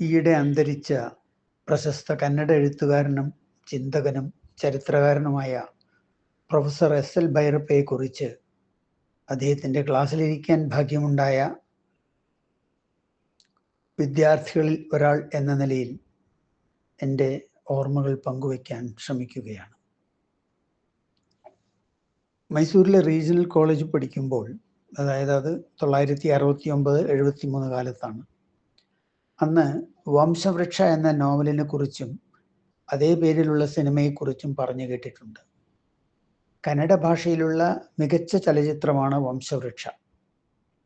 ഈയിടെ അന്തരിച്ച പ്രശസ്ത കന്നഡ എഴുത്തുകാരനും ചിന്തകനും ചരിത്രകാരനുമായ പ്രൊഫസർ എസ് എൽ ഭൈരപ്പയെക്കുറിച്ച് അദ്ദേഹത്തിന്റെ ക്ലാസ്സിലിരിക്കാൻ ഭാഗ്യമുണ്ടായ വിദ്യാർത്ഥികളിൽ ഒരാൾ എന്ന നിലയിൽ എന്റെ ഓർമ്മകൾ പങ്കുവയ്ക്കാൻ ശ്രമിക്കുകയാണ്. മൈസൂരിലെ റീജിയണൽ കോളേജ് പഠിക്കുമ്പോൾ അതായത് അത് തൊള്ളായിരത്തി അറുപത്തി ഒമ്പത് എഴുപത്തി മൂന്ന് കാലത്താണ് അന്ന് വംശവൃക്ഷ എന്ന നോവലിനെ കുറിച്ചും അതേ പേരിലുള്ള സിനിമയെക്കുറിച്ചും പറഞ്ഞു കേട്ടിട്ടുണ്ട്. കന്നഡ ഭാഷയിലുള്ള മികച്ച ചലച്ചിത്രമാണ് വംശവൃക്ഷ.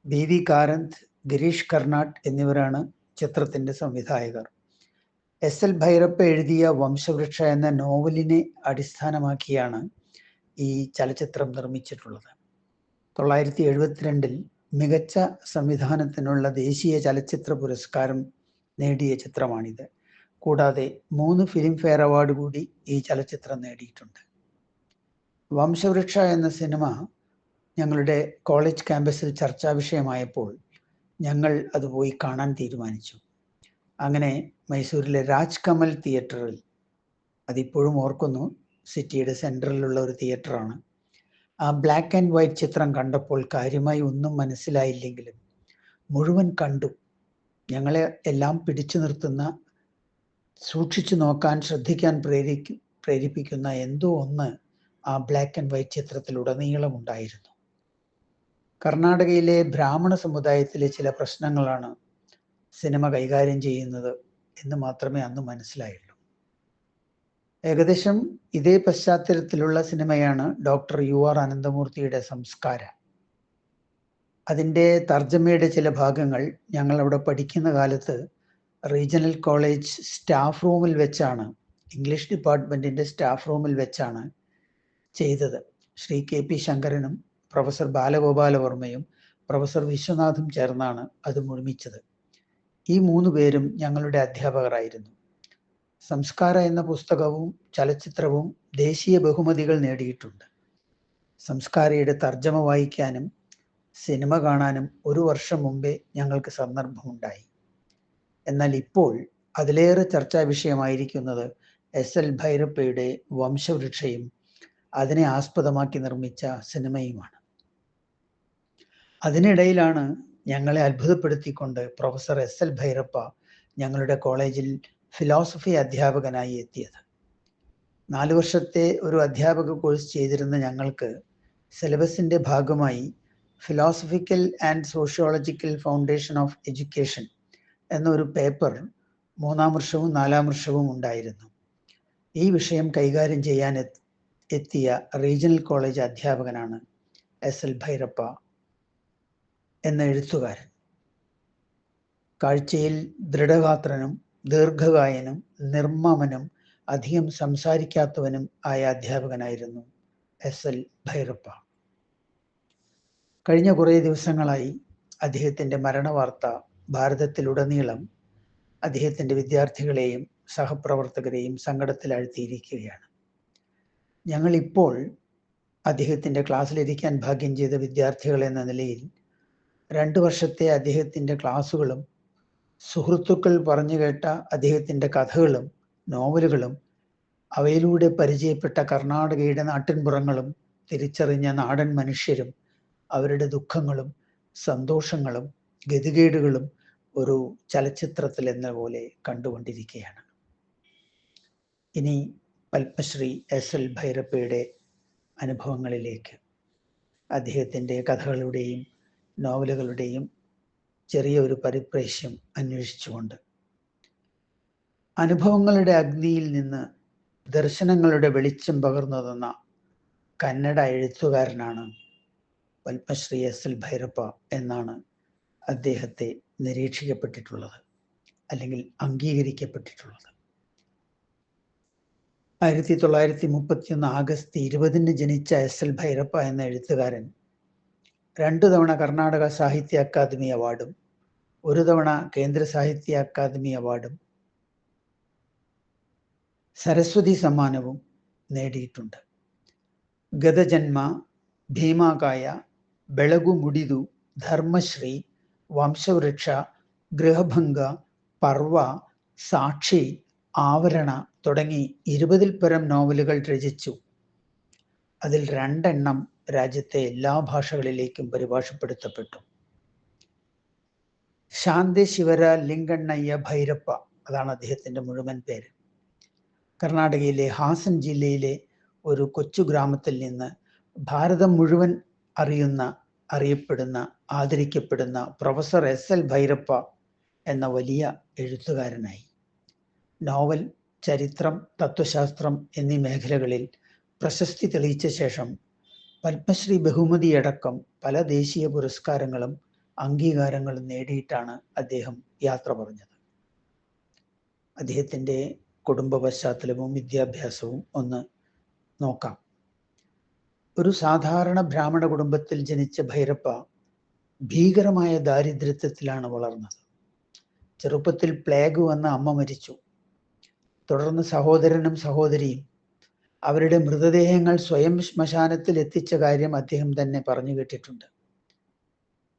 ബി വി കാരന്ത് ഗിരീഷ് കർണാട്ട് എന്നിവരാണ് ചിത്രത്തിന്റെ സംവിധായകർ. എസ് എൽ ഭൈരപ്പ എഴുതിയ വംശവൃക്ഷ എന്ന നോവലിനെ അടിസ്ഥാനമാക്കിയാണ് ഈ ചലച്ചിത്രം നിർമ്മിച്ചിട്ടുള്ളത്. തൊള്ളായിരത്തി എഴുപത്തിരണ്ടിൽ മികച്ച സംവിധാനത്തിനുള്ള ദേശീയ ചലച്ചിത്ര പുരസ്കാരം നേടിയ ചിത്രമാണിത്. കൂടാതെ മൂന്ന് ഫിലിം ഫെയർ അവാർഡ് കൂടി ഈ ചലച്ചിത്രം നേടിയിട്ടുണ്ട്. വംശവൃക്ഷ എന്ന സിനിമ ഞങ്ങളുടെ കോളേജ് ക്യാമ്പസിൽ ചർച്ചാ വിഷയമായപ്പോൾ ഞങ്ങൾ അത് പോയി കാണാൻ തീരുമാനിച്ചു. അങ്ങനെ മൈസൂരിലെ രാജ് കമൽ തിയേറ്ററിൽ അതിപ്പോഴും ഓർക്കുന്നു സിറ്റിയുടെ സെന്ററിലുള്ള ഒരു തിയേറ്ററാണ്. ആ ബ്ലാക്ക് ആൻഡ് വൈറ്റ് ചിത്രം കണ്ടപ്പോൾ കാര്യമായി ഒന്നും മനസ്സിലായില്ലെങ്കിലും മുഴുവൻ കണ്ടു. ഞങ്ങളെ എല്ലാം പിടിച്ചു നിർത്തുന്ന സൂക്ഷിച്ചു നോക്കാൻ ശ്രദ്ധിക്കാൻ പ്രേരിക്കും പ്രേരിപ്പിക്കുന്ന എന്തോ ഒന്ന് ആ ബ്ലാക്ക് ആൻഡ് വൈറ്റ് ചിത്രത്തിലുടനീളം ഉണ്ടായിരുന്നു കർണാടകയിലെ ബ്രാഹ്മണ സമുദായത്തിലെ ചില പ്രശ്നങ്ങളാണ് സിനിമ കൈകാര്യം ചെയ്യുന്നത് എന്ന് മാത്രമേ അന്ന് മനസ്സിലായുള്ളൂ. ഏകദേശം ഇതേ പശ്ചാത്തലത്തിലുള്ള സിനിമയാണ് ഡോക്ടർ യു ആർ അനന്തമൂർത്തിയുടെ സംസ്കാര. അതിന്റെ തർജമയുടെ ചില ഭാഗങ്ങൾ ഞങ്ങൾ അവിടെ പഠിക്കുന്ന കാലത്ത് റീജിയണൽ കോളേജ് സ്റ്റാഫ് റൂമിൽ വെച്ചാണ് ഇംഗ്ലീഷ് ഡിപ്പാർട്ട്മെന്റിന്റെ സ്റ്റാഫ് റൂമിൽ വെച്ചാണ് ചെയ്തത്. ശ്രീ കെ പി ശങ്കരനും പ്രൊഫസർ ബാലഗോപാലവർമ്മയും പ്രൊഫസർ വിശ്വനാഥും ചേർന്നാണ് അത് മുഴുമിച്ചത്. ഈ മൂന്ന് പേരും ഞങ്ങളുടെ അധ്യാപകരായിരുന്നു. സംസ്കാര എന്ന പുസ്തകവും ചലച്ചിത്രവും ദേശീയ ബഹുമതികൾ നേടിയിട്ടുണ്ട്. സംസ്കാരയുടെ തർജമ വായിക്കാനും സിനിമ കാണാനും ഒരു വർഷം മുമ്പേ ഞങ്ങൾക്ക് സന്ദർഭമുണ്ടായി. എന്നാൽ ഇപ്പോൾ അതിലേറെ ചർച്ചാ വിഷയമായിരിക്കുന്നത് എസ് എൽ ഭൈരപ്പയുടെ വംശവൃക്ഷയും അതിനെ ആസ്പദമാക്കി നിർമ്മിച്ച സിനിമയുമാണ്. അതിനിടയിലാണ് ഞങ്ങളെ അത്ഭുതപ്പെടുത്തിക്കൊണ്ട് പ്രൊഫസർ എസ് എൽ ഭൈരപ്പ ഞങ്ങളുടെ കോളേജിൽ ഫിലോസഫി അധ്യാപകനായി എത്തിയത്. നാല് വർഷത്തെ ഒരു അധ്യാപക കോഴ്സ് ചെയ്തിരുന്ന ഞങ്ങൾക്ക് സിലബസിന്റെ ഭാഗമായി philosophical and sociological foundation of education എന്നൊരു പേപ്പർ മൂന്നാം വർഷവും നാലാം വർഷവും ഉണ്ടായിരുന്നു. ഈ വിഷയം കൈകാര്യം ചെയ്യാൻ എത്തിയ റീജിയണൽ കോളേജ് അധ്യാപകനാണ് എസ് എൽ ഭൈരപ്പ എന്ന എഴുത്തുകാരൻ. കാഴ്ചയിൽ ദൃഢഗാത്രനും ദീർഘകായനും നിർമ്മമനും അധികം സംസാരിക്കാത്തവനും ആയ അധ്യാപകനായിരുന്നു എസ് എൽ ഭൈരപ്പ. കഴിഞ്ഞ കുറേ ദിവസങ്ങളായി അദ്ദേഹത്തിന്റെ മരണവാർത്ത ഭാരതത്തിലുടനീളം അദ്ദേഹത്തിന്റെ വിദ്യാർത്ഥികളെയും സഹപ്രവർത്തകരെയും സങ്കടത്തിലാഴ്ത്തിയിരിക്കുകയാണ്. ഞങ്ങളിപ്പോൾ അദ്ദേഹത്തിന്റെ ക്ലാസ്സിലിരിക്കാൻ ഭാഗ്യം ചെയ്ത വിദ്യാർത്ഥികൾ എന്ന നിലയിൽ രണ്ട് വർഷത്തെ അദ്ദേഹത്തിന്റെ ക്ലാസ്സുകളും സുഹൃത്തുക്കൾ പറഞ്ഞു കേട്ട അദ്ദേഹത്തിന്റെ കഥകളും നോവലുകളും അവയിലൂടെ പരിചയപ്പെട്ട കർണാടകയുടെ നാട്ടിൻപുറങ്ങളും തിരിച്ചറിഞ്ഞ നാടൻ മനുഷ്യരും അവരുടെ ദുഃഖങ്ങളും സന്തോഷങ്ങളും ഗതികേടുകളും ഒരു ചലച്ചിത്രത്തിൽ എന്ന പോലെ കണ്ടുകൊണ്ടിരിക്കുകയാണ്. ഇനി പത്മശ്രീ എസ് എൽ ഭൈരപ്പയുടെ അനുഭവങ്ങളിലേക്ക്. അദ്ദേഹത്തിന്റെ കഥകളുടെയും നോവലുകളുടെയും ചെറിയ ഒരു പരിപ്രേക്ഷ്യം അന്വേഷിച്ചുകൊണ്ട്. അനുഭവങ്ങളുടെ അഗ്നിയിൽ നിന്ന് ദർശനങ്ങളുടെ വെളിച്ചം പകർന്നു തന്ന കന്നഡ എഴുത്തുകാരനാണ് പത്മശ്രീ എസ് എൽ ഭൈരപ്പ എന്നാണ് അദ്ദേഹത്തെ നിരീക്ഷിക്കപ്പെട്ടിട്ടുള്ളത് അല്ലെങ്കിൽ അംഗീകരിക്കപ്പെട്ടിട്ടുള്ളത്. ആയിരത്തി തൊള്ളായിരത്തി മുപ്പത്തിയൊന്ന് ആഗസ്റ്റ് ഇരുപതിന് ജനിച്ച എസ് എൽ ഭൈരപ്പ എന്ന എഴുത്തുകാരൻ രണ്ടു തവണ കർണാടക സാഹിത്യ അക്കാദമി അവാർഡും ഒരു തവണ കേന്ദ്ര സാഹിത്യ അക്കാദമി അവാർഡും സരസ്വതി സമ്മാനവും നേടിയിട്ടുണ്ട്. ഗതജന്മ ഭീമാകായ ಬೆಳಗು ಮುಡಿದು ಧರ್ಮಶ್ರೀ ವಂಶವೃಕ್ಷ ಗೃಹಭಂಗ പർവ സാക്ഷി ആവരണ തുടങ്ങി ഇരുപതിൽ പരം നോവലുകൾ രചിച്ചു അതിൽ രണ്ടെണ്ണം രാജ്യത്തെ എല്ലാ ഭാഷകളിലേക്കും പരിഭാഷപ്പെടുത്തപ്പെട്ടു ശാന്തി ശിവര ലിംഗണ്ണയ്യ ഭൈരപ്പ അതാണ് അദ്ദേഹത്തിന്റെ മുഴുവൻ പേര് കർണാടകയിലെ ഹാസൻ ജില്ലയിലെ ഒരു കൊച്ചു ഗ്രാമത്തിൽ നിന്ന് ഭാരതം മുഴുവൻ അറിയുന്ന അറിയപ്പെടുന്ന ആദരിക്കപ്പെടുന്ന പ്രൊഫസർ എസ് എൽ ഭൈരപ്പ എന്ന വലിയ എഴുത്തുകാരനായി. നോവൽ ചരിത്രം തത്വശാസ്ത്രം എന്നീ മേഖലകളിൽ പ്രശസ്തി തെളിയിച്ച ശേഷം പത്മശ്രീ ബഹുമതിയടക്കം പല ദേശീയ പുരസ്കാരങ്ങളും അംഗീകാരങ്ങളും നേടിയിട്ടാണ് അദ്ദേഹം യാത്ര പറഞ്ഞത്. അദ്ദേഹത്തിന്റെ കുടുംബ പശ്ചാത്തലവും വിദ്യാഭ്യാസവും ഒന്ന് നോക്കാം. ഒരു സാധാരണ ബ്രാഹ്മണ കുടുംബത്തിൽ ജനിച്ച ഭൈരപ്പ ഭീകരമായ ദാരിദ്ര്യത്തിലാണ് വളർന്നത്. ചെറുപ്പത്തിൽ പ്ലേഗ് വന്ന അമ്മ മരിച്ചു. തുടർന്ന് സഹോദരനും സഹോദരിയും അവരുടെ മൃതദേഹങ്ങൾ സ്വയം ശ്മശാനത്തിൽ എത്തിച്ച കാര്യം അദ്ദേഹം തന്നെ പറഞ്ഞു കേട്ടിട്ടുണ്ട്.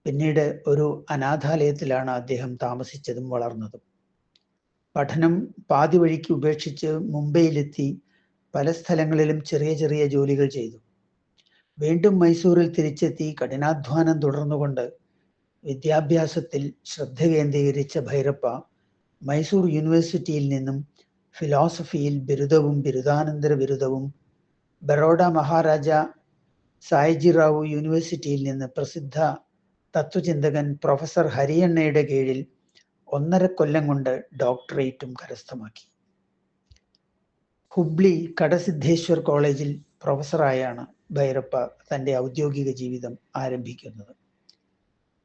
പിന്നീട് ഒരു അനാഥാലയത്തിലാണ് അദ്ദേഹം താമസിച്ചതും വളർന്നതും. പഠനം പാതി വഴിക്ക് ഉപേക്ഷിച്ച് മുംബൈയിലെത്തി പല സ്ഥലങ്ങളിലും ചെറിയ ചെറിയ ജോലികൾ ചെയ്തു. വീണ്ടും മൈസൂരിൽ തിരിച്ചെത്തി കഠിനാധ്വാനം തുടർന്നുകൊണ്ട് വിദ്യാഭ്യാസത്തിൽ ശ്രദ്ധ കേന്ദ്രീകരിച്ച ഭൈരപ്പ മൈസൂർ യൂണിവേഴ്സിറ്റിയിൽ നിന്നും ഫിലോസഫിയിൽ ബിരുദവും ബിരുദാനന്തര ബിരുദവും ബറോഡ മഹാരാജ സായിജി റാവു യൂണിവേഴ്സിറ്റിയിൽ നിന്ന് പ്രസിദ്ധ തത്വചിന്തകൻ പ്രൊഫസർ ഹരിയണ്ണയുടെ കീഴിൽ ഒന്നര കൊല്ലം കൊണ്ട് ഡോക്ടറേറ്റും കരസ്ഥമാക്കി. ഹുബ്ലി കടസിദ്ധേശ്വർ കോളേജിൽ പ്രൊഫസറായാണ് ഭൈരപ്പ തന്റെ ഔദ്യോഗിക ജീവിതം ആരംഭിക്കുന്നത്.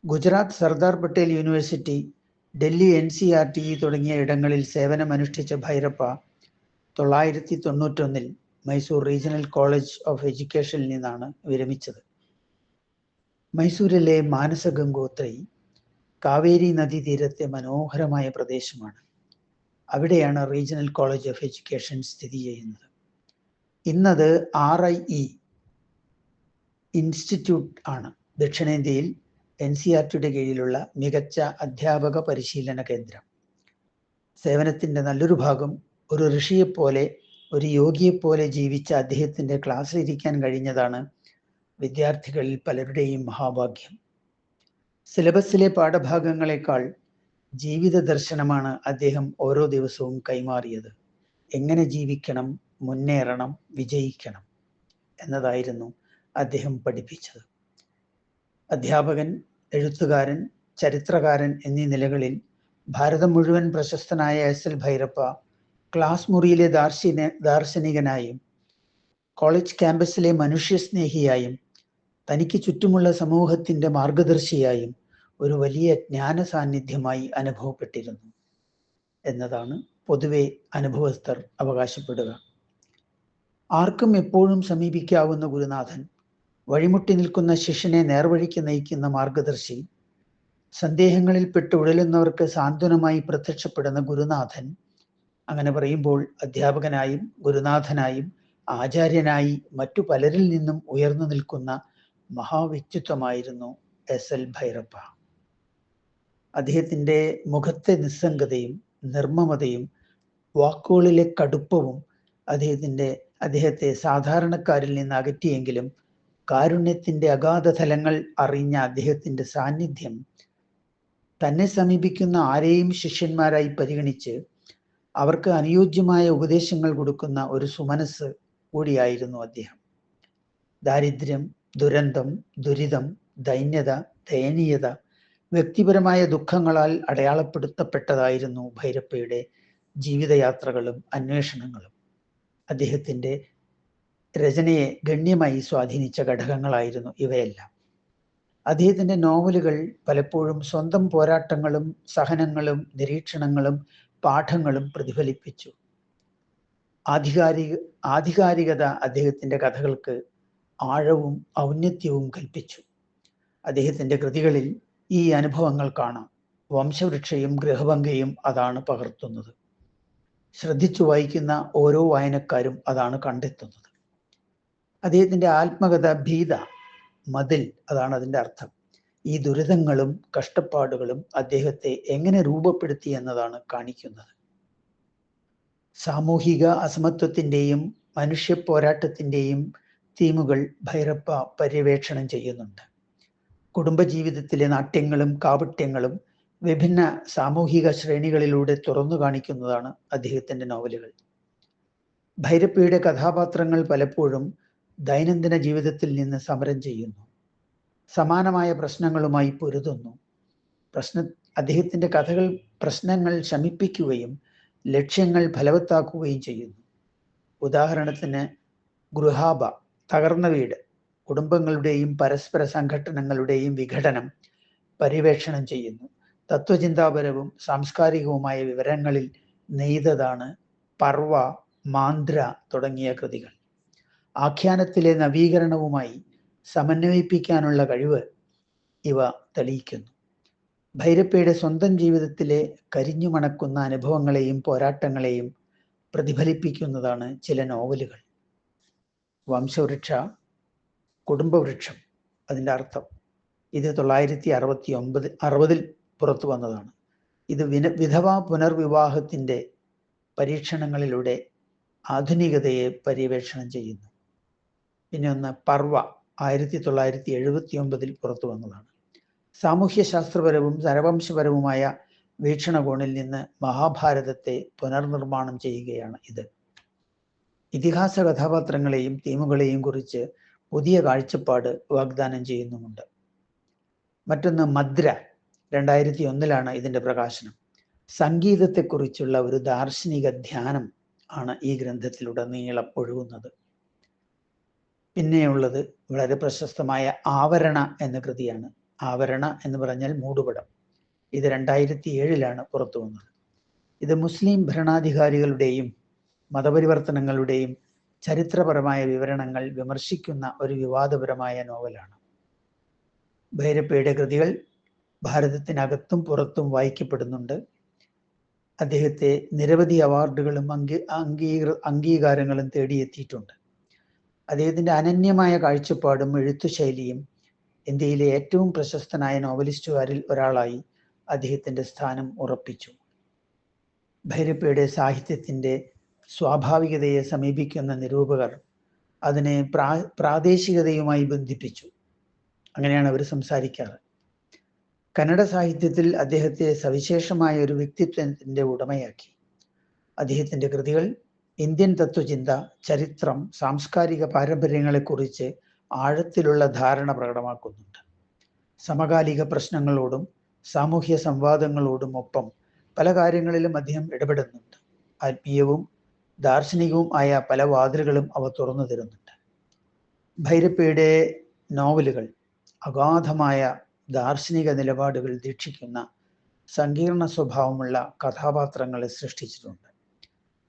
Gujarat Sardar Patel university Delhi N C R T തുടങ്ങിയ ഇടങ്ങളിൽ സേവനമനുഷ്ഠിച്ച ഭൈരപ്പ തൊള്ളായിരത്തി തൊണ്ണൂറ്റൊന്നിൽ മൈസൂർ റീജിയണൽ കോളേജ് ഓഫ് എഡ്യൂക്കേഷനിൽ നിന്നാണ് വിരമിച്ചത്. മൈസൂരിലെ മാനസ ഗംഗോത്രി കാവേരി നദീതീരത്തെ മനോഹരമായ പ്രദേശമാണ്. അവിടെയാണ് റീജിയണൽ കോളേജ് ഓഫ് എഡ്യൂക്കേഷൻ സ്ഥിതി ചെയ്യുന്നത്. ഇന്നത് ആർ ഐ ഇ ഇൻസ്റ്റിറ്റ്യൂട്ട് ആണ്. ദക്ഷിണേന്ത്യയിൽ എൻ സി ആർ ടിയുടെ കീഴിലുള്ള മികച്ച അധ്യാപക പരിശീലന കേന്ദ്രം. സേവനത്തിന്റെ നല്ലൊരു ഭാഗം ഒരു ഋഷിയെപ്പോലെ ഒരു യോഗിയെപ്പോലെ ജീവിച്ച അദ്ദേഹത്തിന്റെ ക്ലാസ്സിലിരിക്കാൻ കഴിഞ്ഞതാണ് വിദ്യാർത്ഥികളിൽ പലരുടെയും മഹാഭാഗ്യം. സിലബസിലെ പാഠഭാഗങ്ങളെക്കാൾ ജീവിത ദർശനമാണ് അദ്ദേഹം ഓരോ ദിവസവും കൈമാറിയത്. എങ്ങനെ ജീവിക്കണം മുന്നേറണം വിജയിക്കണം എന്നതായിരുന്നു അദ്ദേഹം പഠിപ്പിച്ചത്. അധ്യാപകൻ എഴുത്തുകാരൻ ചരിത്രകാരൻ എന്നീ നിലകളിൽ ഭാരതം മുഴുവൻ പ്രശസ്തനായ എസ് എൽ ഭൈരപ്പ ക്ലാസ് മുറിയിലെ ദാർശനിക ദാർശനികനായും കോളേജ് ക്യാമ്പസിലെ മനുഷ്യസ്നേഹിയായും തനിക്ക് ചുറ്റുമുള്ള സമൂഹത്തിന്റെ മാർഗദർശിയായും ഒരു വലിയ ജ്ഞാന സാന്നിധ്യമായി അനുഭവപ്പെട്ടിരുന്നു എന്നതാണ് പൊതുവെ അനുഭവസ്ഥർ അവകാശപ്പെടുക. ആർക്കും എപ്പോഴും സമീപിക്കാവുന്ന ഗുരുനാഥൻ വഴിമുട്ടി നിൽക്കുന്ന ശിഷ്യനെ നേർവഴിക്ക് നയിക്കുന്ന മാർഗദർശി സന്ദേഹങ്ങളിൽ പെട്ട് ഉഴലുന്നവർക്ക് സാന്ത്വനമായി പ്രത്യക്ഷപ്പെടുന്ന ഗുരുനാഥൻ അങ്ങനെ പറയുമ്പോൾ അധ്യാപകനായും ഗുരുനാഥനായും ആചാര്യനായി മറ്റു പലരിൽ നിന്നും ഉയർന്നു നിൽക്കുന്ന മഹാവ്യക്തിത്വമായിരുന്നു എസ്. എൽ. ഭൈരപ്പ. അദ്ദേഹത്തിന്റെ മുഖത്തെ നിസ്സംഗതയും നിർമ്മമതയും വാക്കുകളിലെ കടുപ്പവും അദ്ദേഹത്തിന്റെ അദ്ദേഹത്തെ സാധാരണക്കാരിൽ നിന്ന് അകറ്റിയെങ്കിലും കാരുണ്യത്തിന്റെ അഗാധ തലങ്ങൾ അറിഞ്ഞ അദ്ദേഹത്തിന്റെ സാന്നിധ്യം തന്നെ സമീപിക്കുന്ന ആരെയും ശിഷ്യന്മാരായി പരിഗണിച്ച് അവർക്ക് അനുയോജ്യമായ ഉപദേശങ്ങൾ കൊടുക്കുന്ന ഒരു സുമനസ് കൂടിയായിരുന്നു അദ്ദേഹം. ദാരിദ്ര്യം ദുരന്തം ദുരിതം ദൈന്യത ദയനീയത വ്യക്തിപരമായ ദുഃഖങ്ങളാൽ അടയാളപ്പെടുത്തപ്പെട്ടതായിരുന്നു ഭൈരപ്പയുടെ ജീവിതയാത്രകളും അന്വേഷണങ്ങളും. അദ്ദേഹത്തിന്റെ രചനയെ ഗണ്യമായി സ്വാധീനിച്ച ഘടകങ്ങളായിരുന്നു ഇവയെല്ലാം. അദ്ദേഹത്തിന്റെ നോവലുകൾ പലപ്പോഴും സ്വന്തം പോരാട്ടങ്ങളും സഹനങ്ങളും നിരീക്ഷണങ്ങളും പാഠങ്ങളും പ്രതിഫലിപ്പിച്ചു. ആധികാരിക ആധികാരികത അദ്ദേഹത്തിന്റെ കഥകൾക്ക് ആഴവും ഔന്നത്യവും കൽപ്പിച്ചു. അദ്ദേഹത്തിന്റെ കൃതികളിൽ ഈ അനുഭവങ്ങൾ കാണാം. വംശവൃക്ഷയും ഗൃഹഭംഗയും അതാണ് പകർത്തുന്നത്. ശ്രദ്ധിച്ചു വായിക്കുന്ന ഓരോ വായനക്കാരും അതാണ് കണ്ടെത്തുന്നത്. അദ്ദേഹത്തിന്റെ ആത്മകഥ ഭീത മതിൽ അതാണ് അതിന്റെ അർത്ഥം. ഈ ദുരിതങ്ങളും കഷ്ടപ്പാടുകളും അദ്ദേഹത്തെ എങ്ങനെ രൂപപ്പെടുത്തി എന്നതാണ് കാണിക്കുന്നത്. സാമൂഹിക അസമത്വത്തിന്റെയും മനുഷ്യ പോരാട്ടത്തിന്റെയും തീമുകൾ ഭൈരപ്പ പര്യവേക്ഷണം ചെയ്യുന്നുണ്ട്. കുടുംബജീവിതത്തിലെ നാട്യങ്ങളും കാപട്യങ്ങളും വിഭിന്ന സാമൂഹിക ശ്രേണികളിലൂടെ തുറന്നു കാണിക്കുന്നതാണ് അദ്ദേഹത്തിന്റെ നോവലുകൾ. ഭൈരപ്പയുടെ കഥാപാത്രങ്ങൾ പലപ്പോഴും ദൈനംദിന ജീവിതത്തിൽ നിന്ന് സമരം ചെയ്യുന്നു. സമാനമായ പ്രശ്നങ്ങളുമായി പൊരുതുന്നു. പ്രശ്ന അദ്ദേഹത്തിന്റെ കഥകൾ പ്രശ്നങ്ങൾ ശമിപ്പിക്കുകയും ലക്ഷ്യങ്ങൾ ഫലവത്താക്കുകയും ചെയ്യുന്നു. ഉദാഹരണത്തിന് ഗൃഹാബ തകർന്ന വീട് കുടുംബങ്ങളുടെയും പരസ്പര സംഘടനകളുടെയും വിഘടനം പര്യവേക്ഷണം ചെയ്യുന്നു. തത്വചിന്താപരവും സാംസ്കാരികവുമായ വിവരങ്ങളിൽ നെയ്തതാണ് പർവ മാന്ദ്ര തുടങ്ങിയ കൃതികൾ. ആഖ്യാനത്തിലെ നവീകരണവുമായി സമന്വയിപ്പിക്കാനുള്ള കഴിവ് ഇവ തെളിയിക്കുന്നു. ഭൈരപ്പയുടെ സ്വന്തം ജീവിതത്തിലെ കരിഞ്ഞു മണക്കുന്ന അനുഭവങ്ങളെയും പോരാട്ടങ്ങളെയും പ്രതിഫലിപ്പിക്കുന്നതാണ് ചില നോവലുകൾ. വംശവൃക്ഷ കുടുംബവൃക്ഷം അതിന്റെ അർത്ഥം. ഇത് തൊള്ളായിരത്തി അറുപത്തി ഒമ്പത് അറുപതിൽ പുറത്തു വന്നതാണ്. ഇത് വിന വിധവാ പുനർവിവാഹത്തിന്റെ പരീക്ഷണങ്ങളിലൂടെ ആധുനികതയെ പര്യവേക്ഷണം ചെയ്യുന്നു. പിന്നെ ഒന്ന് പർവ ആയിരത്തി തൊള്ളായിരത്തി എഴുപത്തി ഒമ്പതിൽ പുറത്തു വന്നതാണ്. സാമൂഹ്യ ശാസ്ത്രപരവും നരവംശപരവുമായ വീക്ഷണകോണിൽ നിന്ന് മഹാഭാരതത്തെ പുനർനിർമ്മാണം ചെയ്യുകയാണ് ഇത്. ഇതിഹാസ കഥാപാത്രങ്ങളെയും തീമുകളെയും കുറിച്ച് പുതിയ കാഴ്ചപ്പാട് വാഗ്ദാനം ചെയ്യുന്നുമുണ്ട്. മറ്റൊന്ന് മദ്ര രണ്ടായിരത്തി ഒന്നിലാണ് ഇതിന്റെ പ്രകാശനം. സംഗീതത്തെക്കുറിച്ചുള്ള ഒരു ദാർശനിക ധ്യാനം ആണ് ഈ ഗ്രന്ഥത്തിലൂടെ ഗ്രന്ഥത്തിലുടനീളം ഒഴുകുന്നത്. പിന്നെയുള്ളത് വളരെ പ്രശസ്തമായ ആവരണ എന്ന കൃതിയാണ്. ആവരണ എന്ന് പറഞ്ഞാൽ മൂടുപടം. ഇത് രണ്ടായിരത്തി ഏഴിലാണ് പുറത്തു വന്നത്. ഇത് മുസ്ലിം ഭരണാധികാരികളുടെയും മതപരിവർത്തനങ്ങളുടെയും ചരിത്രപരമായ വിവരണങ്ങൾ വിമർശിക്കുന്ന ഒരു വിവാദപരമായ നോവലാണ്. ഭൈരപ്പയുടെ കൃതികൾ ഭാരതത്തിനകത്തും പുറത്തും വായിക്കപ്പെടുന്നുണ്ട്. അദ്ദേഹത്തെ നിരവധി അവാർഡുകളും അംഗീ അംഗീകൃ അംഗീകാരങ്ങളും തേടിയെത്തിയിട്ടുണ്ട്. അദ്ദേഹത്തിന്റെ അനന്യമായ കാഴ്ചപ്പാടും എഴുത്തുശൈലിയും ഇന്ത്യയിലെ ഏറ്റവും പ്രശസ്തനായ നോവലിസ്റ്റുകാരിൽ ഒരാളായി അദ്ദേഹത്തിന്റെ സ്ഥാനം ഉറപ്പിച്ചു. ഭൈരപ്പയുടെ സാഹിത്യത്തിന്റെ സ്വാഭാവികതയെ സമീപിക്കുന്ന നിരൂപകർ അതിനെ പ്രാ പ്രാദേശികതയുമായി ബന്ധിപ്പിച്ചു. അങ്ങനെയാണ് അവർ സംസാരിക്കാറ്. കന്നഡ സാഹിത്യത്തിൽ അദ്ദേഹത്തെ സവിശേഷമായ ഒരു വ്യക്തിത്വത്തിന്റെ ഉടമയാക്കി. അദ്ദേഹത്തിന്റെ കൃതികൾ ഇന്ത്യൻ തത്വചിന്ത ചരിത്രം സാംസ്കാരിക പാരമ്പര്യങ്ങളെക്കുറിച്ച് ആഴത്തിലുള്ള ധാരണ പ്രകടമാക്കുന്നുണ്ട്. സമകാലിക പ്രശ്നങ്ങളോടും സാമൂഹ്യ സംവാദങ്ങളോടും ഒപ്പം പല കാര്യങ്ങളിലും അദ്ദേഹം ഇടപെടുന്നുണ്ട്. ആത്മീയവും ദാർശനികവും ആയ പല വാതിലുകളും അവ തുറന്നു തരുന്നുണ്ട്. ഭൈരപ്പയുടെ നോവലുകൾ അഗാധമായ ദാർശനിക നിലപാടുകൾ ദീക്ഷിക്കുന്ന സങ്കീർണ സ്വഭാവമുള്ള കഥാപാത്രങ്ങളെ സൃഷ്ടിച്ചിട്ടുണ്ട്.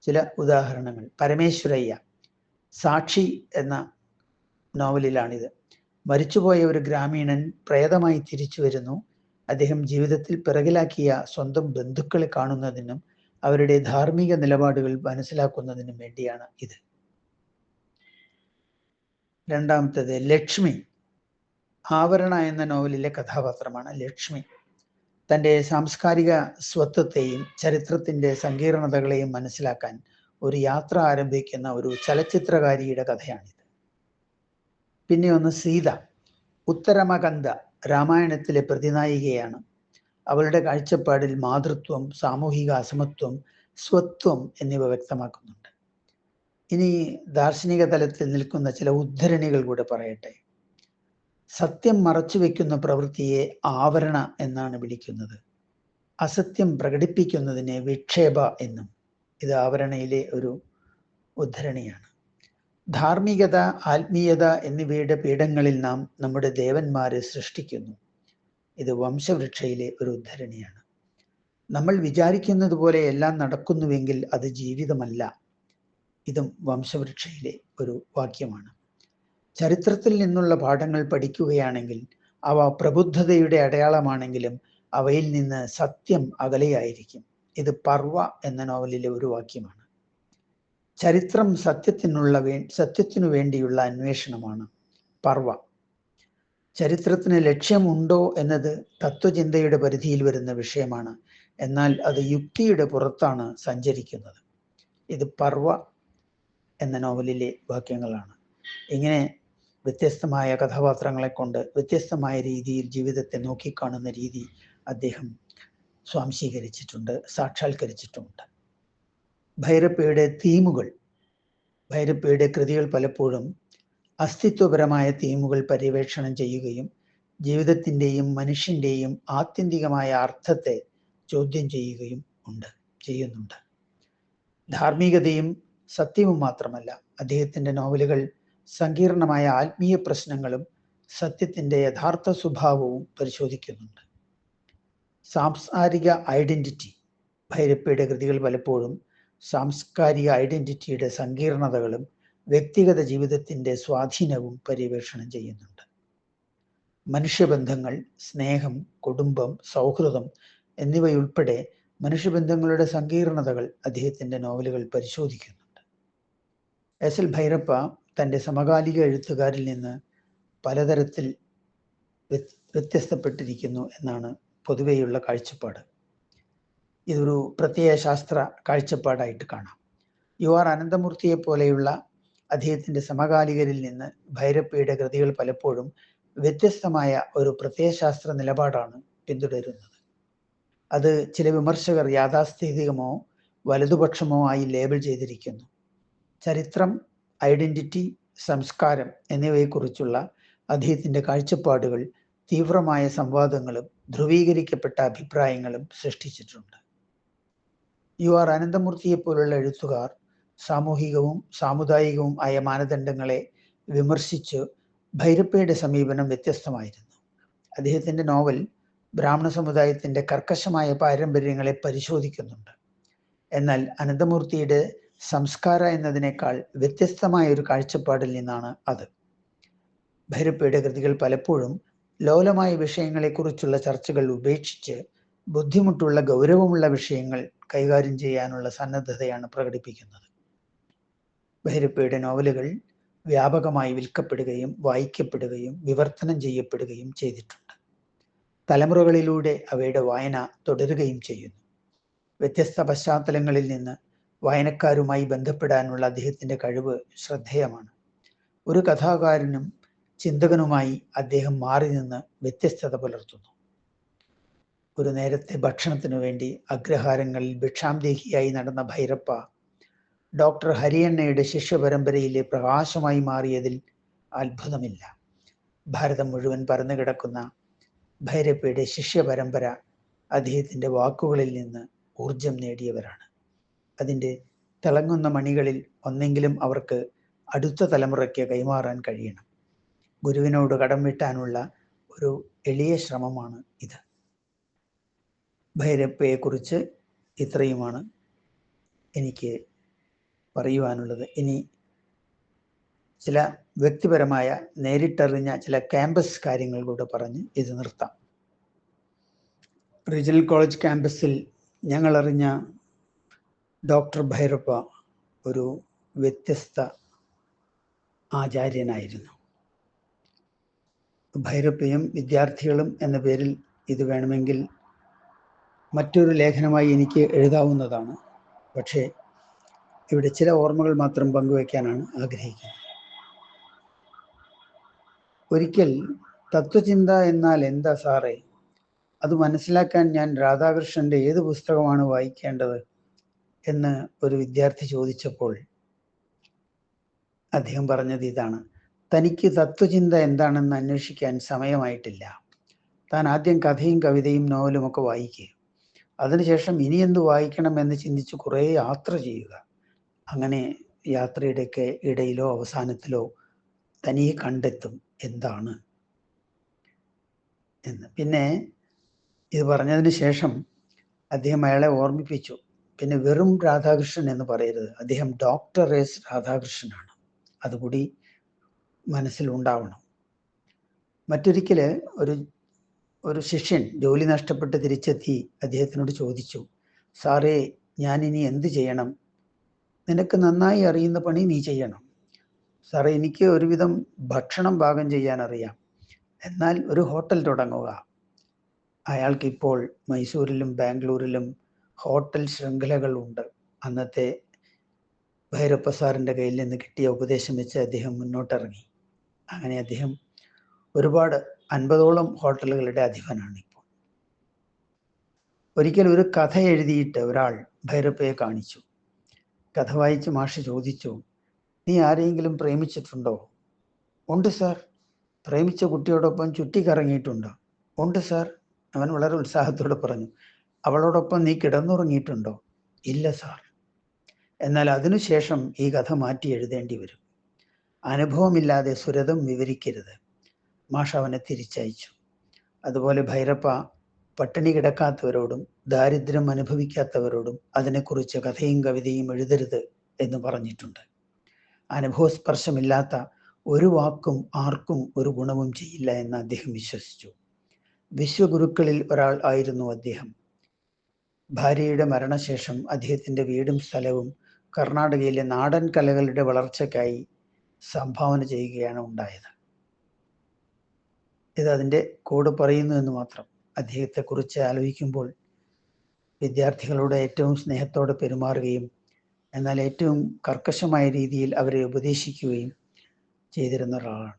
ചില ഉദാഹരണങ്ങൾ. പരമേശ്വരയ്യ സാക്ഷി എന്ന നോവലിലാണിത്. മരിച്ചുപോയ ഒരു ഗ്രാമീണൻ പ്രേതമായി തിരിച്ചു വരുന്നു. അദ്ദേഹം ജീവിതത്തിൽ പിറകിലാക്കിയ സ്വന്തം ബന്ധുക്കളെ കാണുന്നതിനും അവരുടെ ധാർമ്മിക നിലപാടുകൾ മനസ്സിലാക്കുന്നതിനും വേണ്ടിയാണ് ഇത്. രണ്ടാമത്തേത് ലക്ഷ്മി. ആവരണ എന്ന നോവലിലെ കഥാപാത്രമാണ് ലക്ഷ്മി. തന്റെ സാംസ്കാരിക സ്വത്വത്തെയും ചരിത്രത്തിന്റെ സങ്കീർണതകളെയും മനസ്സിലാക്കാൻ ഒരു യാത്ര ആരംഭിക്കുന്ന ഒരു ചലച്ചിത്രകാരിയുടെ കഥയാണിത്. പിന്നെ ഒന്ന് സീത. ഉത്തരമകന്ത രാമായണത്തിലെ പ്രതിനായികയാണ്. അവളുടെ കാഴ്ചപ്പാടിൽ മാതൃത്വം സാമൂഹിക അസമത്വം സ്വത്വം എന്നിവ വ്യക്തമാക്കുന്നുണ്ട്. ഇനി ദാർശനിക തലത്തിൽ നിൽക്കുന്ന ചില ഉദ്ധരണികൾ കൂടെ പറയട്ടെ. സത്യം മറച്ചു വെക്കുന്ന പ്രവൃത്തിയെ ആവരണ എന്നാണ് വിളിക്കുന്നത്. അസത്യം പ്രകടിപ്പിക്കുന്നതിനെ വിക്ഷേപ എന്നും ഇത് ആവരണയിലെ ഒരു ഉദ്ധരണിയാണ്. ധാർമ്മികത ആത്മീയത എന്നിവയുടെ പീഠങ്ങളിൽ നാം നമ്മുടെ ദേവന്മാരെ സൃഷ്ടിക്കുന്നു. ഇത് വംശവൃക്ഷയിലെ ഒരു ഉദ്ധരണിയാണ്. നമ്മൾ വിചാരിക്കുന്നത് പോലെ എല്ലാം നടക്കുന്നുവെങ്കിൽ അത് ജീവിതമല്ല. ഇതും വംശവൃക്ഷയിലെ ഒരു വാക്യമാണ്. ചരിത്രത്തിൽ നിന്നുള്ള പാഠങ്ങൾ പഠിക്കുകയാണെങ്കിൽ അവ പ്രബുദ്ധതയുടെ അടയാളമാണെങ്കിലും അവയിൽ നിന്ന് സത്യം അകലെയായിരിക്കും. ഇത് പർവ എന്ന നോവലിലെ ഒരു വാക്യമാണ്. ചരിത്രം സത്യത്തിനുള്ള വേ സത്യത്തിനു വേണ്ടിയുള്ള അന്വേഷണമാണ് പർവ. ചരിത്രത്തിന് ലക്ഷ്യമുണ്ടോ എന്നത് തത്വചിന്തയുടെ പരിധിയിൽ വരുന്ന വിഷയമാണ്. എന്നാൽ അത് യുക്തിയുടെ പുറത്താണ് സഞ്ചരിക്കുന്നത്. ഇത് പർവ എന്ന നോവലിലെ വാക്യങ്ങളാണ്. ഇങ്ങനെ വ്യത്യസ്തമായ കഥാപാത്രങ്ങളെ കൊണ്ട് വ്യത്യസ്തമായ രീതിയിൽ ജീവിതത്തെ നോക്കിക്കാണുന്ന രീതി അദ്ദേഹം സ്വാംശീകരിച്ചിട്ടുണ്ട് സാക്ഷാത്കരിച്ചിട്ടുമുണ്ട്. ഭൈരപ്പയുടെ തീമുകൾ ഭൈരപ്പയുടെ കൃതികൾ പലപ്പോഴും അസ്തിത്വപരമായ തീമുകൾ പര്യവേക്ഷണം ചെയ്യുകയും ജീവിതത്തിന്റെയും മനുഷ്യന്റെയും ആത്യന്തികമായ അർത്ഥത്തെ ചോദ്യം ചെയ്യുകയും ഉണ്ട് ചെയ്യുന്നുണ്ട്. ധാർമ്മികതയും സത്യവും മാത്രമല്ല അദ്ദേഹത്തിന്റെ നോവലുകൾ സങ്കീർണമായ ആത്മീയ പ്രശ്നങ്ങളും സത്യത്തിന്റെ യഥാർത്ഥ സ്വഭാവവും പരിശോധിക്കുന്നുണ്ട്. സാംസ്കാരിക ഐഡന്റിറ്റി ഭൈരപ്പയുടെ കൃതികൾ പലപ്പോഴും സാംസ്കാരിക ഐഡന്റിറ്റിയുടെ സങ്കീർണതകളും വ്യക്തിഗത ജീവിതത്തിന്റെ സ്വാധീനവും പര്യവേഷണം ചെയ്യുന്നുണ്ട്. മനുഷ്യബന്ധങ്ങൾ സ്നേഹം കുടുംബം സൗഹൃദം എന്നിവയുൾപ്പെടെ മനുഷ്യബന്ധങ്ങളുടെ സങ്കീർണതകൾ അദ്ദേഹത്തിന്റെ നോവലുകൾ പരിശോധിക്കുന്നുണ്ട്. എസ് എൽ ഭൈരപ്പ തന്റെ സമകാലിക എഴുത്തുകാരിൽ നിന്ന് പലതരത്തിൽ വ്യത്യസ്തപ്പെട്ടിരിക്കുന്നു എന്നാണ് പൊതുവെയുള്ള കാഴ്ചപ്പാട്. ഇതൊരു പ്രത്യയ ശാസ്ത്ര കാഴ്ചപ്പാടായിട്ട് കാണാം. യു ആർ അനന്തമൂർത്തിയെ പോലെയുള്ള അദ്ദേഹത്തിന്റെ സമകാലികരിൽ നിന്ന് ഭൈരപ്പയുടെ കൃതികൾ പലപ്പോഴും വ്യത്യസ്തമായ ഒരു പ്രത്യയശാസ്ത്ര നിലപാടാണ് പിന്തുടരുന്നത്. അത് ചില വിമർശകർ യാഥാസ്ഥിതികമോ വലതുപക്ഷമോ ആയി ലേബൽ ചെയ്തിരിക്കുന്നു. ചരിത്രം ഐഡന്റിറ്റി സംസ്കാരം എന്നിവയെക്കുറിച്ചുള്ള അദ്ദേഹത്തിന്റെ കാഴ്ചപ്പാടുകൾ തീവ്രമായ സംവാദങ്ങളും ധ്രുവീകരിക്കപ്പെട്ട അഭിപ്രായങ്ങളും സൃഷ്ടിച്ചിട്ടുണ്ട്. യു ആർ അനന്തമൂർത്തിയെപ്പോലുള്ള എഴുത്തുകാർ സാമൂഹികവും സാമുദായികവും ആയ മാനദണ്ഡങ്ങളെ വിമർശിച്ച് ഭൈരപ്പയുടെ സമീപനം വ്യത്യസ്തമായിരുന്നു. അദ്ദേഹത്തിന്റെ നോവൽ ബ്രാഹ്മണ സമുദായത്തിന്റെ കർക്കശമായ പാരമ്പര്യങ്ങളെ പരിശോധിക്കുന്നുണ്ട്. എന്നാൽ അനന്തമൂർത്തിയുടെ സംസ്കാര എന്നതിനേക്കാൾ വ്യത്യസ്തമായ ഒരു കാഴ്ചപ്പാടിൽ നിന്നാണ് അത്. ഭൈരപ്പയുടെ കൃതികൾ പലപ്പോഴും ലോലമായ വിഷയങ്ങളെക്കുറിച്ചുള്ള ചർച്ചകൾ ഉപേക്ഷിച്ച് ബുദ്ധിമുട്ടുള്ള ഗൗരവമുള്ള വിഷയങ്ങൾ കൈകാര്യം ചെയ്യാനുള്ള സന്നദ്ധതയാണ് പ്രകടിപ്പിക്കുന്നത്. ഭൈരപ്പയുടെ നോവലുകൾ വ്യാപകമായി വിൽക്കപ്പെടുകയും വായിക്കപ്പെടുകയും വിവർത്തനം ചെയ്യപ്പെടുകയും ചെയ്തിട്ടുണ്ട്. തലമുറകളിലൂടെ അവയുടെ വായന തുടരുകയും ചെയ്യുന്നു. വ്യത്യസ്ത പശ്ചാത്തലങ്ങളിൽ നിന്ന് വായനക്കാരുമായി ബന്ധപ്പെടാനുള്ള അദ്ദേഹത്തിന്റെ കഴിവ് ശ്രദ്ധേയമാണ്. ഒരു കഥാകാരനും ചിന്തകനുമായി അദ്ദേഹം മാറി നിന്ന് വ്യത്യസ്തത പുലർത്തുന്നു. ഒരു നേരത്തെ ഭക്ഷണത്തിനു വേണ്ടി അഗ്രഹാരങ്ങളിൽ ഭിക്ഷാംദേഹിയായി നടന്ന ഭൈരപ്പ ഡോക്ടർ ഹരിയണ്ണയുടെ ശിഷ്യപരമ്പരയിലെ പ്രകാശമായി മാറിയതിൽ അത്ഭുതമില്ല. ഭാരതം മുഴുവൻ പരന്നു കിടക്കുന്ന ഭൈരപ്പയുടെ ശിഷ്യപരമ്പര അദ്ദേഹത്തിന്റെ വാക്കുകളിൽ നിന്ന് ഊർജം നേടിയവരാണ്. അതിന്റെ തിളങ്ങുന്ന മണികളിൽ ഒന്നെങ്കിലും അവർക്ക് അടുത്ത തലമുറയ്ക്ക് കൈമാറാൻ കഴിയണം. ഗുരുവിനോട് കടം വീട്ടാനുള്ള ഒരു എളിയ ശ്രമമാണ് ഇത്. ഭൈരപ്പയെക്കുറിച്ച് ഇത്രയുമാണ് എനിക്ക് പറയുവാനുള്ളത്. ഇനി ചില വ്യക്തിപരമായ നേരിട്ടറിഞ്ഞ ചില ക്യാമ്പസ് കാര്യങ്ങൾ കൂടെ പറഞ്ഞ് ഇത് നിർത്താം. റീജിയണൽ കോളേജ് ക്യാമ്പസിൽ ഞങ്ങൾ അറിഞ്ഞ ഡോക്ടർ ഭൈരപ്പ ഒരു വ്യത്യസ്ത ആചാര്യനായിരുന്നു. ഭൈരപ്പയും വിദ്യാർത്ഥികളും എന്ന പേരിൽ ഇത് വേണമെങ്കിൽ മറ്റൊരു ലേഖനമായി എനിക്ക് എഴുതാവുന്നതാണ്. പക്ഷേ ഇവിടെ ചില ഓർമ്മകൾ മാത്രം പങ്കുവയ്ക്കാനാണ് ആഗ്രഹിക്കുന്നത്. ഒരിക്കൽ തത്വചിന്ത എന്നാൽ എന്താ സാറേ? അത് മനസ്സിലാക്കാൻ ഞാൻ രാധാകൃഷ്ണന്റെ ഏത് പുസ്തകമാണ് വായിക്കേണ്ടത്? എന്ന് ഒരു വിദ്യാർത്ഥി ചോദിച്ചപ്പോൾ അദ്ദേഹം പറഞ്ഞത് ഇതാണ്. തനിക്ക് തത്വചിന്ത എന്താണെന്ന് അന്വേഷിക്കാൻ സമയമായിട്ടില്ല. താൻ ആദ്യം കഥയും കവിതയും നോവലും ഒക്കെ വായിക്കുക അതിനുശേഷം ഇനി എന്ത് വായിക്കണമെന്ന് ചിന്തിച്ച് കുറേ യാത്ര ചെയ്യുക. അങ്ങനെ യാത്രയുടെയൊക്കെ ഇടയിലോ അവസാനത്തിലോ തനിയെ കണ്ടെത്തും എന്താണ് എന്ന്. പിന്നെ ഇത് പറഞ്ഞതിന് ശേഷം അദ്ദേഹം അയാളെ ഓർമ്മിപ്പിച്ചു. പിന്നെ വെറും രാധാകൃഷ്ണൻ എന്ന് പറയരുത്. അദ്ദേഹം ഡോക്ടർ എസ് രാധാകൃഷ്ണനാണ്. അതുകൂടി മനസ്സിൽ ഉണ്ടാവണം. മറ്റൊരിക്കൽ ഒരു ഒരു ശിഷ്യൻ ജോലി നഷ്ടപ്പെട്ട് തിരിച്ചെത്തി അദ്ദേഹത്തിനോട് ചോദിച്ചു സാറേ ഞാൻ ഇനി എന്ത് ചെയ്യണം? നിനക്ക് നന്നായി അറിയുന്ന പണി നീ ചെയ്യണം. സാറേ എനിക്ക് ഒരുവിധം ഭക്ഷണം പാകം ചെയ്യാൻ അറിയാം എന്നാൽ ഒരു ഹോട്ടൽ തുടങ്ങുക. അയാൾക്ക് ഇപ്പോൾ മൈസൂരിലും ബാംഗ്ലൂരിലും ഹോട്ടൽ ശൃംഖലകളുണ്ട്. അന്നത്തെ ഭൈരപ്പ സാറിന്റെ കയ്യിൽ നിന്ന് കിട്ടിയ ഉപദേശം വെച്ച് അദ്ദേഹം മുന്നോട്ടിറങ്ങി. അങ്ങനെ അദ്ദേഹം ഒരുപാട് അൻപതോളം ഹോട്ടലുകളുടെ അധിപനാണ് ഇപ്പോൾ ഒരിക്കൽ ഒരു കഥ എഴുതിയിട്ട് ഒരാൾ ഭൈരപ്പയെ കാണിച്ചു. കഥ വായിച്ച് മാഷ് ചോദിച്ചു നീ ആരെയെങ്കിലും പ്രേമിച്ചിട്ടുണ്ടോ? ഉണ്ട് സാർ. പ്രേമിച്ച കുട്ടിയോടൊപ്പം ചുറ്റിക്കറങ്ങിയിട്ടുണ്ടോ. ഉണ്ട് സാർ അവൻ വളരെ ഉത്സാഹത്തോടെ പറഞ്ഞു. അവളോടൊപ്പം നീ കിടന്നുറങ്ങിയിട്ടുണ്ടോ? ഇല്ല സാർ. എന്നാൽ അതിനുശേഷം ഈ കഥ മാറ്റി എഴുതേണ്ടി വരും. അനുഭവമില്ലാതെ സുരതം വിവരിക്കരുത്. മാഷ അവനെ തിരിച്ചയച്ചു. അതുപോലെ ഭൈരപ്പ പട്ടിണി കിടക്കാത്തവരോടും ദാരിദ്ര്യം അനുഭവിക്കാത്തവരോടും അതിനെക്കുറിച്ച് കഥയും കവിതയും എഴുതരുത് എന്ന് പറഞ്ഞിട്ടുണ്ട്. അനുഭവസ്പർശമില്ലാത്ത ഒരു വാക്കും ആർക്കും ഒരു ഗുണവും ചെയ്യില്ല എന്ന് അദ്ദേഹം വിശ്വസിച്ചു. വിശ്വഗുരുക്കളിൽ ഒരാൾ ആയിരുന്നു അദ്ദേഹം. ഭാര്യയുടെ മരണശേഷം അദ്ദേഹത്തിന്റെ വീടും സ്ഥലവും കർണാടകയിലെ നാടൻ കലകളുടെ വളർച്ചയ്ക്കായി സംഭാവന ചെയ്യുകയാണ് ഉണ്ടായത്. ഇത് അതിന്റെ കൂടെ പറയുന്നു എന്ന് മാത്രം. അദ്ദേഹത്തെക്കുറിച്ച് ആലോചിക്കുമ്പോൾ വിദ്യാർത്ഥികളോട് ഏറ്റവും സ്നേഹത്തോടെ പെരുമാറുകയും എന്നാൽ ഏറ്റവും കർക്കശമായ രീതിയിൽ അവരെ ഉപദേശിക്കുകയും ചെയ്തിരുന്ന ഒരാളാണ്.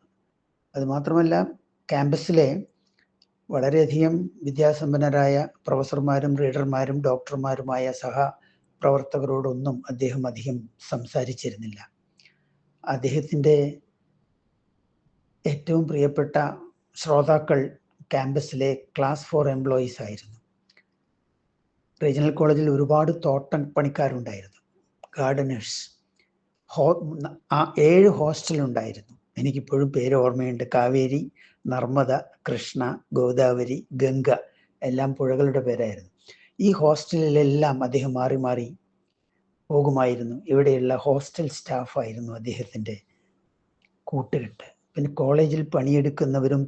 അതുമാത്രമല്ല ക്യാമ്പസിലെ വളരെയധികം വിദ്യാസമ്പന്നരായ പ്രൊഫസർമാരും റീഡർമാരും ഡോക്ടർമാരുമായ സഹ പ്രവർത്തകരോടൊന്നും അദ്ദേഹം അധികം സംസാരിച്ചിരുന്നില്ല. അദ്ദേഹത്തിന്റെ ഏറ്റവും പ്രിയപ്പെട്ട ശ്രോതാക്കൾ ക്യാമ്പസിലെ ക്ലാസ് ഫോർ എംപ്ലോയീസ് ആയിരുന്നു. റീജിയണൽ കോളേജിൽ ഒരുപാട് തോട്ടം പണിക്കാരുണ്ടായിരുന്നു. ഗാർഡനേഴ്സ്. ഹോ ആ ഏഴ് ഹോസ്റ്റലുണ്ടായിരുന്നു. എനിക്കിപ്പോഴും പേര് ഓർമ്മയുണ്ട്. കാവേരി നർമ്മദ കൃഷ്ണ ഗോദാവരി ഗംഗ എല്ലാം പുഴകളുടെ പേരായിരുന്നു. ഈ ഹോസ്റ്റലിലെല്ലാം അദ്ദേഹം മാറി മാറി പോകുമായിരുന്നു. ഇവിടെയുള്ള ഹോസ്റ്റൽ സ്റ്റാഫായിരുന്നു അദ്ദേഹത്തിന്റെ കൂട്ടുകെട്ട്. പിന്നെ കോളേജിൽ പണിയെടുക്കുന്നവരും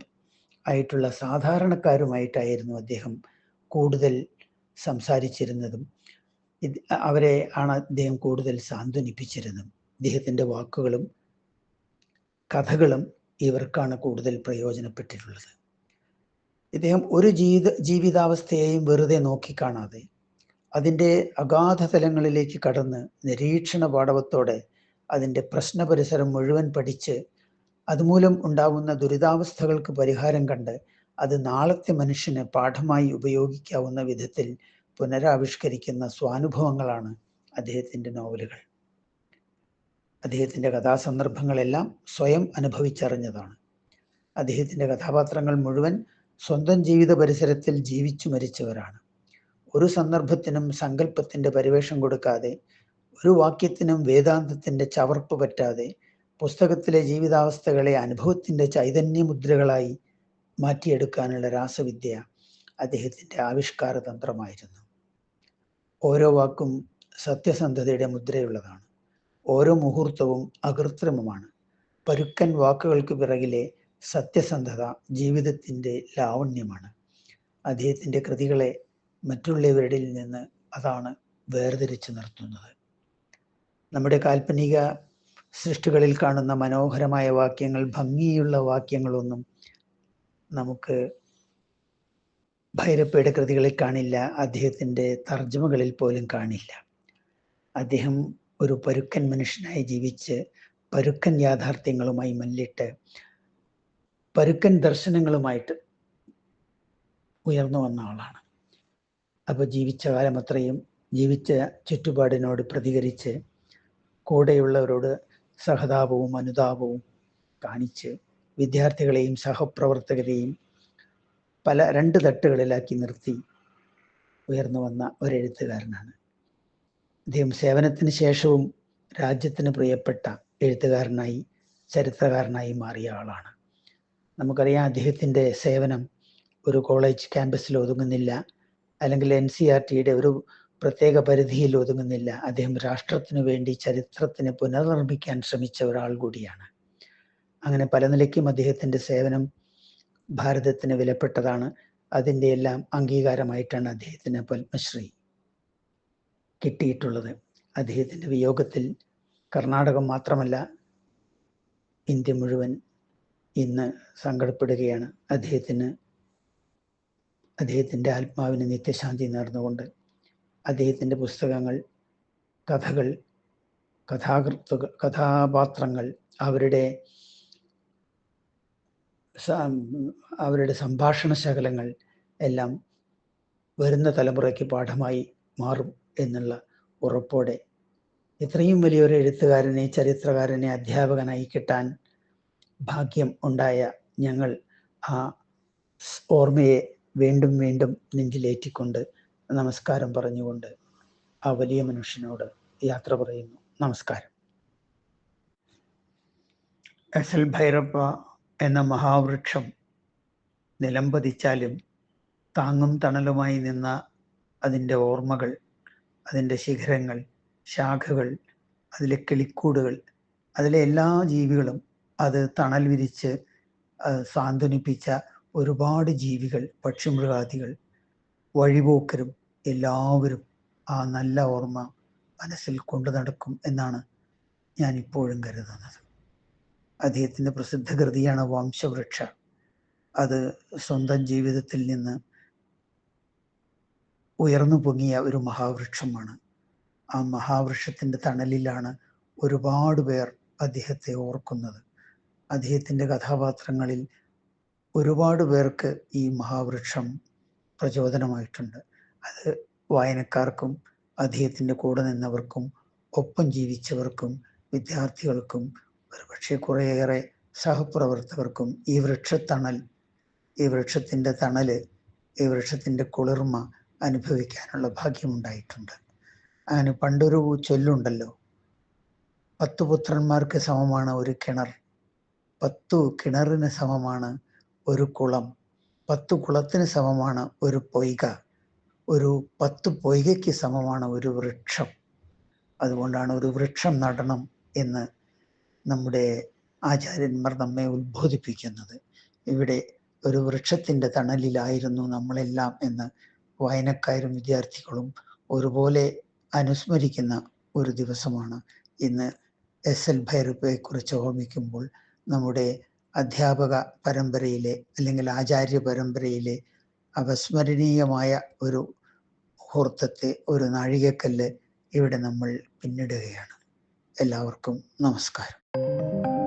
ആയിട്ടുള്ള സാധാരണക്കാരുമായിട്ടായിരുന്നു അദ്ദേഹം കൂടുതൽ സംസാരിച്ചിരുന്നതും. ഇത് അവരെ ആണ് അദ്ദേഹം കൂടുതൽ സാന്ത്വനിപ്പിച്ചിരുന്നതും. അദ്ദേഹത്തിന്റെ വാക്കുകളും കഥകളും ഇവർക്കാണ് കൂടുതൽ പ്രയോജനപ്പെട്ടിട്ടുള്ളത്. ഇദ്ദേഹം ഒരു ജീവിത ജീവിതാവസ്ഥയെയും വെറുതെ നോക്കിക്കാണാതെ അതിന്റെ അഗാധ തലങ്ങളിലേക്ക് കടന്ന് നിരീക്ഷണ പാഠവത്തോടെ അതിന്റെ പ്രശ്ന പരിസരം മുഴുവൻ പഠിച്ച് അതുമൂലം ഉണ്ടാകുന്ന ദുരിതാവസ്ഥകൾക്ക് പരിഹാരം കണ്ട് അത് നാളത്തെ മനുഷ്യന് പാഠമായി ഉപയോഗിക്കാവുന്ന വിധത്തിൽ പുനരാവിഷ്കരിക്കുന്ന സ്വാനുഭവങ്ങളാണ് അദ്ദേഹത്തിന്റെ നോവലുകൾ. അദ്ദേഹത്തിന്റെ കഥാസന്ദർഭങ്ങളെല്ലാം സ്വയം അനുഭവിച്ചറിഞ്ഞതാണ്. അദ്ദേഹത്തിന്റെ കഥാപാത്രങ്ങൾ മുഴുവൻ സ്വന്തം ജീവിത പരിസരത്തിൽ ജീവിച്ചു മരിച്ചവരാണ്. ഒരു സന്ദർഭത്തിനും സങ്കല്പത്തിന്റെ പരിവേഷം കൊടുക്കാതെ ഒരു വാക്യത്തിനും വേദാന്തത്തിന്റെ ചവർപ്പ് പറ്റാതെ പുസ്തകത്തിലെ ജീവിതാവസ്ഥകളെ അനുഭവത്തിന്റെ ചൈതന്യമുദ്രകളായി മാറ്റിയെടുക്കാനുള്ള രാസവിദ്യ അദ്ദേഹത്തിന്റെ ആവിഷ്കാര തന്ത്രമായിരുന്നു ഓരോ വാക്കും സത്യസന്ധതയുടെ മുദ്രയുള്ളതാണ്. ഓരോ മുഹൂർത്തവും അകൃത്രിമമാണ്. പരുക്കൻ വാക്കുകൾക്ക് പിറകിലെ സത്യസന്ധത ജീവിതത്തിന്റെ ലാവണ്യമാണ്. അദ്ദേഹത്തിന്റെ കൃതികളെ മറ്റുള്ളവരുടെ നിന്ന് അതാണ് വേർതിരിച്ച് നിർത്തുന്നത്. നമ്മുടെ കാൽപ്പനിക സൃഷ്ടികളിൽ കാണുന്ന മനോഹരമായ വാക്യങ്ങൾ ഭംഗിയുള്ള വാക്യങ്ങളൊന്നും നമുക്ക് ഭൈരപ്പയുടെ കൃതികളിൽ കാണില്ല. അദ്ദേഹത്തിന്റെ തർജമകളിൽ പോലും കാണില്ല. അദ്ദേഹം ഒരു പരുക്കൻ മനുഷ്യനായി ജീവിച്ച് പരുക്കൻ യാഥാർത്ഥ്യങ്ങളുമായി മല്ലിട്ട് പരുക്കൻ ദർശനങ്ങളുമായിട്ട് ഉയർന്നു വന്ന ആളാണ്. അപ്പോൾ ജീവിച്ച കാലം അത്രയും ജീവിച്ച ചുറ്റുപാടിനോട് പ്രതികരിച്ച് കൂടെയുള്ളവരോട് സഹതാപവും അനുതാപവും കാണിച്ച് വിദ്യാർത്ഥികളെയും സഹപ്രവർത്തകരെയും പല രണ്ട് തട്ടുകളിലാക്കി നിർത്തി ഉയർന്നു വന്ന ഒരു എഴുത്തുകാരനാണ് അദ്ദേഹം സേവനത്തിന് ശേഷവും രാജ്യത്തിന് പ്രിയപ്പെട്ട എഴുത്തുകാരനായി ചരിത്രകാരനായി മാറിയ ആളാണ്. നമുക്കറിയാം അദ്ദേഹത്തിന്റെ സേവനം ഒരു കോളേജ് ക്യാമ്പസിൽ ഒതുങ്ങുന്നില്ല അല്ലെങ്കിൽ എൻ സി ആർ ടിയുടെ ഒരു പ്രത്യേക പരിധിയിൽ ഒതുങ്ങുന്നില്ല. അദ്ദേഹം രാഷ്ട്രത്തിനു വേണ്ടി ചരിത്രത്തിന് പുനർനിർമ്മിക്കാൻ ശ്രമിച്ച ഒരാൾ കൂടിയാണ്. അങ്ങനെ പല നിലയ്ക്കും അദ്ദേഹത്തിന്റെ സേവനം ഭാരതത്തിന് വിലപ്പെട്ടതാണ്. അതിന്റെ എല്ലാം അംഗീകാരമായിട്ടാണ് അദ്ദേഹത്തിന് പത്മശ്രീ കിട്ടിയിട്ടുള്ളത്. അദ്ദേഹത്തിന്റെ വിയോഗത്തിൽ കർണാടകം മാത്രമല്ല ഇന്ത്യ മുഴുവൻ ഇന്ന് സങ്കടപ്പെടുകയാണ്. അദ്ദേഹത്തിന് അദ്ദേഹത്തിന്റെ ആത്മാവിന് നിത്യശാന്തി നേർന്നുകൊണ്ട് അദ്ദേഹത്തിന്റെ പുസ്തകങ്ങൾ കഥകൾ കഥാകൃത്തുകൾ കഥാപാത്രങ്ങൾ അവരുടെ അവരുടെ സംഭാഷണ ശകലങ്ങൾ എല്ലാം വരുന്ന തലമുറയ്ക്ക് പാഠമായി മാറും. എന്നുള്ള ഉറപ്പോടെ ഇത്രയും വലിയൊരു എഴുത്തുകാരനെ ചരിത്രകാരനെ അധ്യാപകനായി കിട്ടാൻ ഭാഗ്യം ഉണ്ടായ ഞങ്ങൾ ആ ഓർമ്മയെ വീണ്ടും വീണ്ടും നെഞ്ചിലേറ്റിക്കൊണ്ട് നമസ്കാരം പറഞ്ഞുകൊണ്ട് ആ വലിയ മനുഷ്യനോട് യാത്ര പറയുന്നു. നമസ്കാരം. എസ് എൽ ഭൈരപ്പ എന്ന മഹാവൃക്ഷം നിലംപതിച്ചാലും താങ്ങും തണലുമായി നിന്ന അതിന്റെ ഓർമ്മകൾ അതിന്റെ ശിഖരങ്ങൾ ശാഖകൾ അതിലെ കിളിക്കൂടുകൾ അതിലെ എല്ലാ ജീവികളും അത് തണൽ വിരിച്ച് സാന്ത്വനിപ്പിച്ച ഒരുപാട് ജീവികൾ പക്ഷിമൃഗാദികൾ വഴിപോക്കരും എല്ലാവരും ആ നല്ല ഓർമ്മ മനസ്സിൽ കൊണ്ടു നടക്കും എന്നാണ് ഞാൻ ഇപ്പോഴും കരുതുന്നത്. അദ്ദേഹത്തിന്റെ പ്രസിദ്ധ കൃതിയാണ് വംശവൃക്ഷ. അത് സ്വന്തം ജീവിതത്തിൽ നിന്ന് ഉയർന്നു പൊങ്ങിയ ഒരു മഹാവൃക്ഷമാണ്. ആ മഹാവൃക്ഷത്തിന്റെ തണലിലാണ് ഒരുപാട് പേർ അദ്ദേഹത്തെ ഓർക്കുന്നത്. അദ്ദേഹത്തിന്റെ കഥാപാത്രങ്ങളിൽ ഒരുപാട് പേർക്ക് ഈ മഹാവൃക്ഷം പ്രചോദനമായിട്ടുണ്ട്. അത് വായനക്കാർക്കും അദ്ദേഹത്തിന്റെ കൂടെ നിന്നവർക്കും ഒപ്പം ജീവിച്ചവർക്കും വിദ്യാർത്ഥികൾക്കും ഒരുപക്ഷെ കുറേയേറെ സഹപ്രവർത്തകർക്കും ഈ വൃക്ഷത്തണൽ ഈ വൃക്ഷത്തിന്റെ തണൽ ഈ വൃക്ഷത്തിന്റെ കുളിർമ അനുഭവിക്കാനുള്ള ഭാഗ്യമുണ്ടായിട്ടുണ്ട്. അങ്ങനെ പണ്ടൊരു ചൊല്ലുണ്ടല്ലോ. പത്തു പുത്രന്മാർക്ക് സമമാണ് ഒരു കിണർ. പത്തു കിണറിന് സമമാണ് ഒരു കുളം. പത്തു കുളത്തിന് സമമാണ് ഒരു പൊയ്ക. ഒരു പത്ത് പൊയ്കയ്ക്ക് സമമാണ് ഒരു വൃക്ഷം. അതുകൊണ്ടാണ് ഒരു വൃക്ഷം നടണം എന്ന് നമ്മുടെ ആചാര്യന്മാർ നമ്മെ ഉത്ബോധിപ്പിക്കുന്നത്. ഇവിടെ ഒരു വൃക്ഷത്തിന്റെ തണലിലായിരുന്നു നമ്മളെല്ലാം എന്ന് വായനക്കാരും വിദ്യാർത്ഥികളും ഒരുപോലെ അനുസ്മരിക്കുന്ന ഒരു ദിവസമാണ് ഇന്ന് എസ് എൽ ഭൈരപ്പയെക്കുറിച്ച് ഓർമ്മിക്കുമ്പോൾ നമ്മുടെ അധ്യാപക പരമ്പരയിലെ അല്ലെങ്കിൽ ആചാര്യ പരമ്പരയിലെ അവസ്മരണീയമായ ഒരു മുഹൂർത്തത്തെ ഒരു നാഴികക്കല്ല് ഇവിടെ നമ്മൾ പിന്നിടുകയാണ്. എല്ലാവർക്കും നമസ്കാരം.